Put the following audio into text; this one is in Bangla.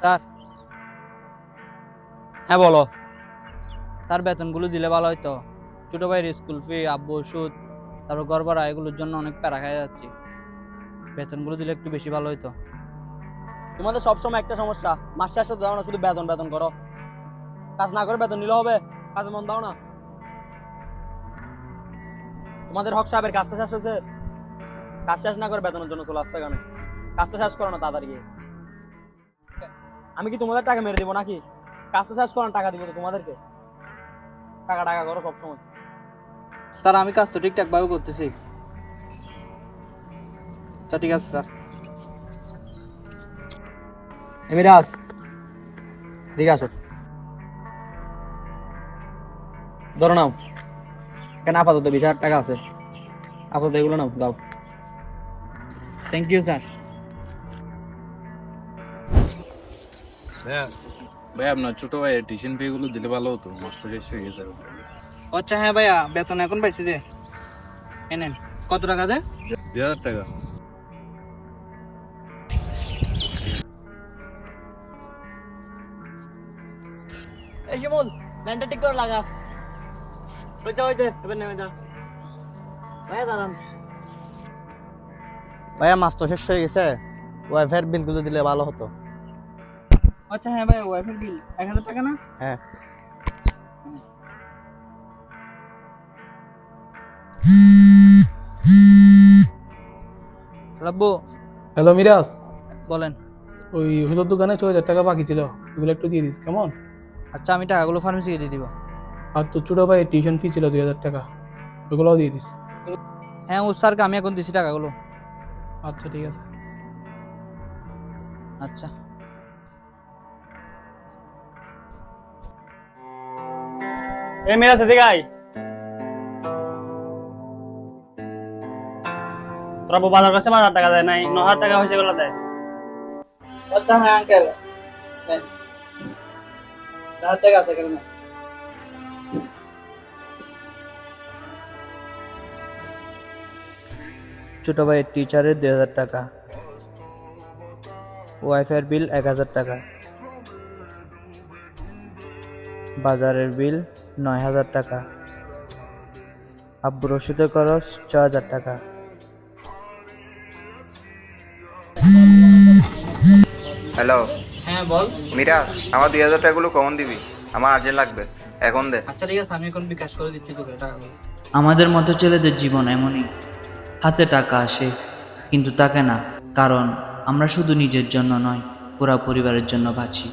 স্যার। হ্যাঁ বলো। স্যার, বেতনগুলো দিলে ভালো হতো ছোট ভাইয়ের স্কুল ফি আব্বু ওষুধ, তারপর ঘর এগুলোর জন্য অনেক প্যারা খাই যাচ্ছি। বেতনগুলো দিলে একটু বেশি ভালো হতো তোমাদের সবসময় একটা সমস্যা। মাস শেষ হতে দাও না, শুধু বেতন বেতন করো। কাজ না করে বেতন নিলে হবে। কাজে মন দাও না। তোমাদের হক সাহেবের কাজটা শেষ হয়েছে। কাজ শেষ না করে বেতনের জন্য চলে আসতে কেন কাজটা শেষ করো না, তাড়াতাড়ি। আমি কি তোমাদের টাকা মেরে দিব নাকি? কাজটা শেষ করো না টাকা দিব তো তোমাদেরকে? টাকা টাকা করো সবসময়। স্যার আমি কাজ তো ঠিকঠাক ভাবে করতেছি। আচ্ছা ঠিক আছে স্যার। এমিরাজ দিকে আসো। ধরো নাও। কেন আপাতত বিশ হাজার টাকা আছে। আপাতত এগুলো নাও দাও। থ্যাংক ইউ স্যার ভাই আপনার ছোট ভাইয়ের টিউশন ফি গুলো দিলে ভালো হতো মাস্টার শেষ হয়ে গেছে। আচ্ছা হ্যাঁ ভাইয়া বেতন এখন পাইছি দে। এনেন কত টাকা দে? দুই হাজার টাকা। এই শিমুল ল্যান্ডটা ঠিক করে লাগা। হইতে হইতে এবার নেমে যা। ভাই দাঁড়ান। ভাইয়া মাস তো শেষ হয়ে গেছে। ওয়াইফাইয়ের বিলগুলো দিলে ভালো হতো। আচ্ছা হ্যাঁ ভাই ওয়াইফাইয়ের বিল। এক হাজার টাকা না? হ্যাঁ। লাব্বু। হ্যালো মিরাজ। বলেন। ওই ওষুধের দোকানে ছয় হাজার টাকা বাকি ছিল। ওগুলো একটু দিয়ে দিস কেমন? আচ্ছা আমি টাকাগুলো ফার্মেসিকে দিয়ে দিব। আর তোর ছোটো ভাই টিউশন ফি ছিল দুই হাজার টাকা। ওগুলোও দিয়ে দিস। হ্যাঁ ও স্যারকে আমি এখন দিছি টাকাগুলো। আচ্ছা ঠিক আছে। আচ্ছা। এ মিরাজ এদিকে আয় তোরা বউ বাজার কাছে বাজার টাকা দেয় নাই ন হাজার টাকা হয়েছে গুলো দেয়। আচ্ছা হ্যাঁ আঙ্কেল টাকা আছে কেন ছোট ভাইয়ের টিচারের দুই হাজার টাকা। ওয়াইফাইয়ের বিল এক হাজার টাকা। বাজারের বিল নয় হাজার টাকা। আব্বুর ওষুধের খরচ ছ হাজার টাকা। হ্যালো। হ্যাঁ বল। মিরাজ আমার দুই হাজার টাকাগুলো কখন দিবি? আমার আর্জেন্ট লাগবে। এখন দে। আচ্ছা ঠিক আছে আমি এখন বিকাশ করে দিচ্ছি তোকে টাকাগুলো আমাদের মতো ছেলেদের জীবন এমনই। হাতে টাকা আসে কিন্তু তাকে না কারণ আমরা শুধু নিজের জন্য নয় পুরা পরিবারের জন্য বাঁচি।